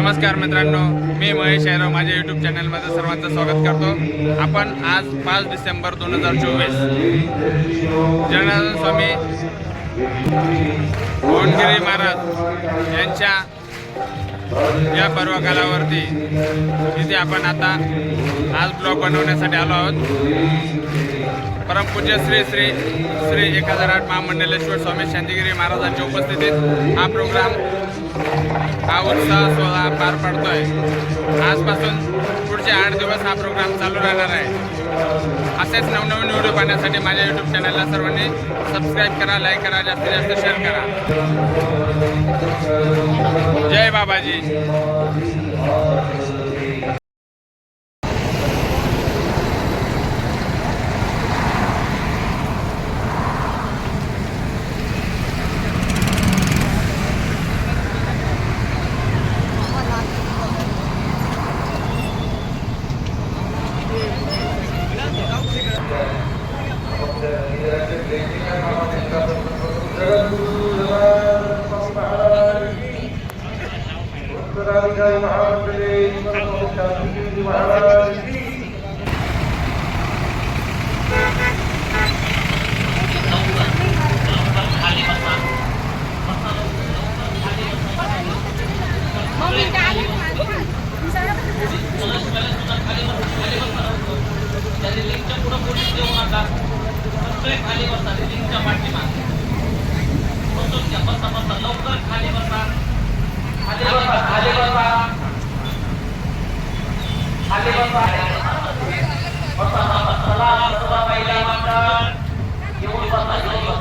नमस्कार मित्रांनो मी महेश यादव माझ्या यूट्यूब चॅनलमध्ये सर्वांचं स्वागत करतो. आपण आज पाच डिसेंबर दोन हजार चोवीस. जनार्दन स्वामी भुवनगिरी महाराज यांच्या या पर्वकालावरती तिथे आपण आता आज ब्लॉग बनवण्यासाठी आलो आहोत. परमपूज्य श्री श्री श्री एक हजार आठ महामंडलेश्वर स्वामी शांतिगिरी महाराजांच्या उपस्थितीत हा प्रोग्राम हा उत्साह सोहळा पार पडतोय. आजपासून पुढचे आठ दिवस हा प्रोग्राम चालू राहणार आहे. असेच नवनवीन व्हिडिओ पाहण्यासाठी माझ्या यूट्यूब चॅनलला सर्वांनी सबस्क्राईब करा लाईक करा जास्तीत जास्त शेअर करा. जय बाबाजी. उत्तराधिकारी महामंडळे शास्त्री महाराज ओम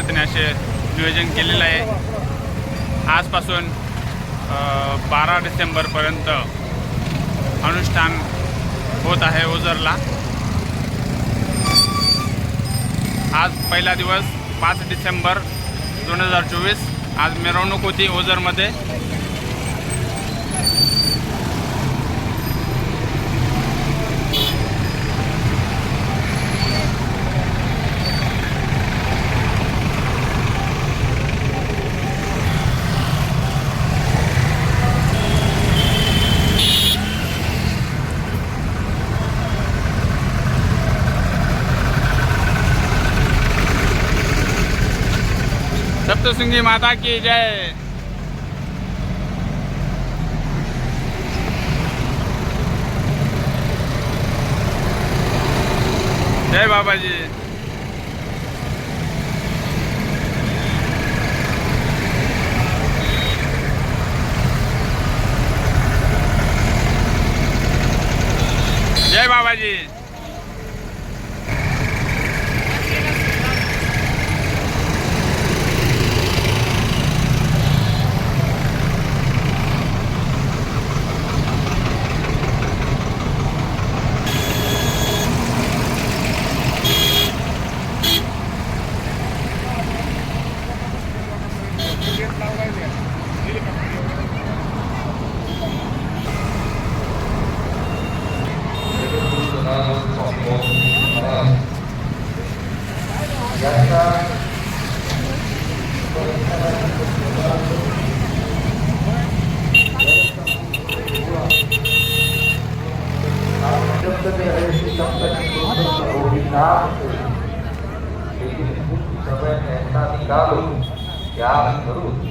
पद्धतीने असे नियोजन केलेलं आहे. आजपासून बारा डिसेंबरपर्यंत अनुष्ठान होत आहे ओझरला. आज पहिला दिवस पाच डिसेंबर दोन हजार चोवीस. आज मिरवणूक होती ओझरमध्ये. सप्तशृंगी माता की जय। जय बाबाजी। जय बाबाजी।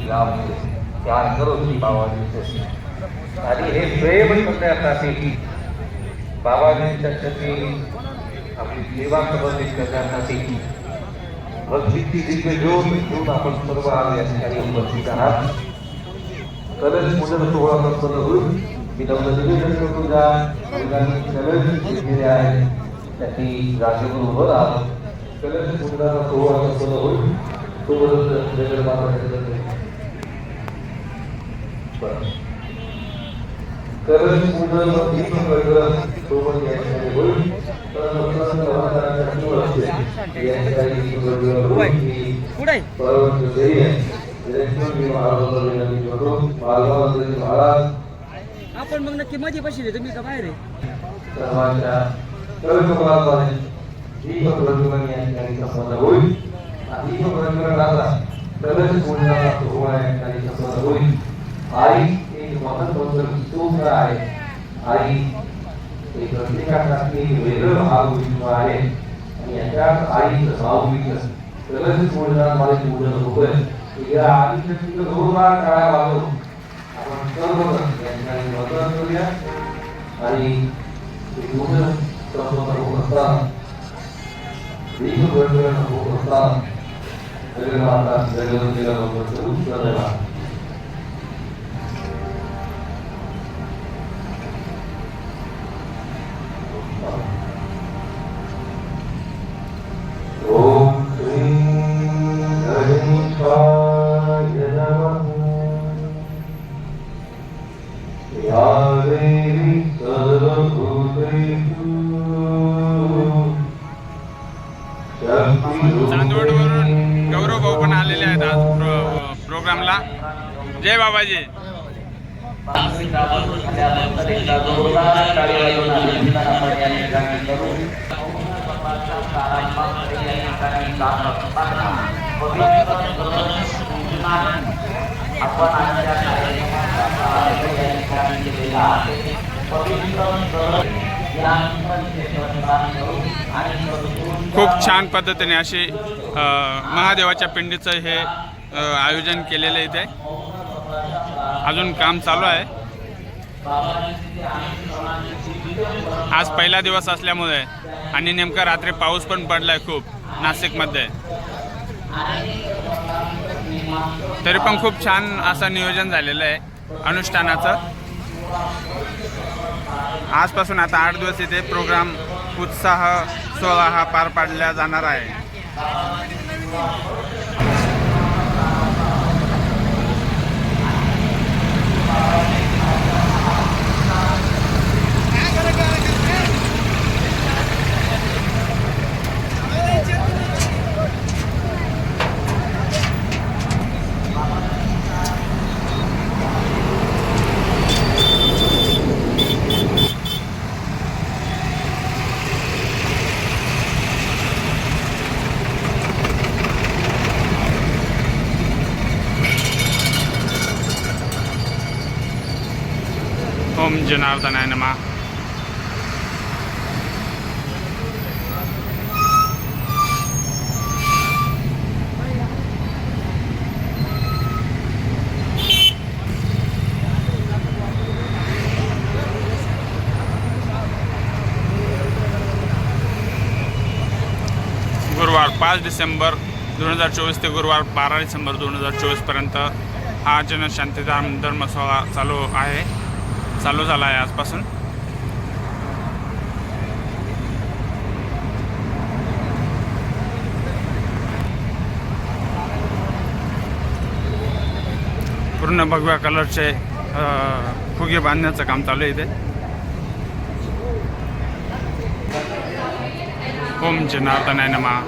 करून यामध्ये त्याग करून बाबाजी आणि हे प्रेम करण्यासाठी बाबाजींच्या चरणी आपली सेवा समर्पित करण्यासाठी भक्तीची दिव्य ज्योत घेऊन आपण सर्व आज या ठिकाणी उपस्थित आहात कलश पूजन सोहळा संपन्न होईल मी नम्र निवेदन करतो ज्या मुलांनी कलश घेतलेले आहे त्याची राजगुरू उभं राहा कलश पूजनाचा सोहळा संपन्न होईल तोपर्यंत जगन बाबाच्या बरं कलश सोबत होईल मूळ असते विनंती करतो महाराज आपण मग नक्की माझी पाशी रे तुम्ही का बाहेर सर्वांच्या दीप प्रज्वलन या ठिकाणी संपन्न होईल आणि दीप प्रज्वलनाचा कलश पूजनाचा या ठिकाणी संपन्न होईल आई एक महत्वाचं सूत्र आहे. आई हे प्रत्येकासाठी वेगळं भावविश्व आहे. आणि याच्यात आईचं भावविश्व कलश पूजनाद्वारे पूजन होतंय या आदिशक्तीचं जोरदार काळा आपण सर्वजण या ठिकाणी करूया. आणि ते पूजन होत असताना होत असताना जगन्माता धन्यवाद प्रोग्रामला. जय बाबाजी. खूप छान पद्धतीने अशी महादेवाच्या पिंडीचं हे आयोजन केलेलं इथे. अजून काम चालू आहे. आज पहिला दिवस असल्यामुळे आणि नेमका रात्री पाऊस पण पडला आहे खूप नाशिकमध्ये. तरी पण खूप छान असं नियोजन झालेलं आहे अनुष्ठानाचं. आजपासून आता आठ दिवस इथे प्रोग्राम उत्साह सोहळा हा पार पाडला जाणार आहे. ओम जनार्दनाय गुरुवार पाच डिसेंबर दोन हजार चोवीस ते गुरुवार बारा डिसेंबर दोन हजार चोवीसपर्यंत हा जनशांतीचा धर्म सोहळा चालू आहे. चालू झाला आहे आजपासून. पूर्ण भगव्या कलरचे फुगे बांधण्याचं काम चालू आहे इथे. ओम जनार्दनाय नमा.